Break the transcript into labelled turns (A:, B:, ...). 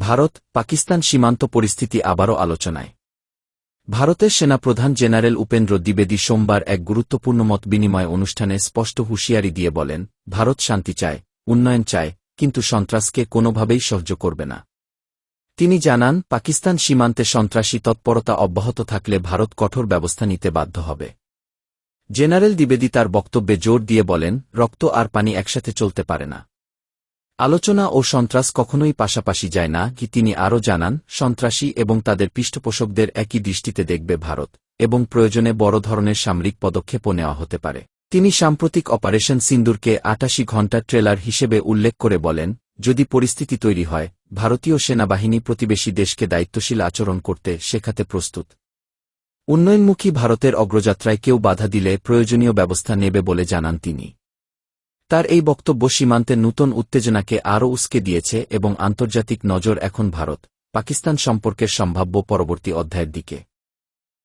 A: ভারত, পাকিস্তান সীমান্ত পরিস্থিতি আবারও আলোচনায়। ভারতের সেনাপ্রধান জেনারেল উপেন্দ্র দ্বিবেদী সোমবার এক গুরুত্বপূর্ণ মত বিনিময় অনুষ্ঠানে স্পষ্ট হুঁশিয়ারি দিয়ে বলেন, ভারত শান্তি চায়, উন্নয়ন চায়, কিন্তু সন্ত্রাসকে কোনোভাবেই সহ্য করবে না। তিনি জানান, পাকিস্তান সীমান্তে সন্ত্রাসী তৎপরতা অব্যাহত থাকলে ভারত কঠোর ব্যবস্থা নিতে বাধ্য হবে। জেনারেল দ্বিবেদী তার বক্তব্যে জোর দিয়ে বলেন, রক্ত আর পানি একসাথে চলতে পারে না। আলোচনা ও সন্ত্রাস কখনোই পাশাপাশি যায় না কি তিনি আরও জানান, সন্ত্রাসী এবং তাদের পৃষ্ঠপোষকদের একই দৃষ্টিতে দেখবে ভারত, এবং প্রয়োজনে বড় ধরনের সামরিক পদক্ষেপও নেওয়া হতে পারে। তিনি সাম্প্রতিক অপারেশন সিন্দুরকে আটাশি ঘণ্টা ট্রেলার হিসেবে উল্লেখ করে বলেন, যদি পরিস্থিতি তৈরি হয়, ভারতীয় সেনাবাহিনী প্রতিবেশী দেশকে দায়িত্বশীল আচরণ করতে শেখাতে প্রস্তুত। উন্নয়নমুখী ভারতের অগ্রযাত্রায় কেউ বাধা দিলে প্রয়োজনীয় ব্যবস্থা নেবে বলে জানান তিনি। তার এই বক্তব্য সীমান্তে নূতন উত্তেজনাকে আরও উস্কে দিয়েছে এবং আন্তর্জাতিক নজর এখন ভারত পাকিস্তান সম্পর্কের সম্ভাব্য পরবর্তী অধ্যায়ের দিকে।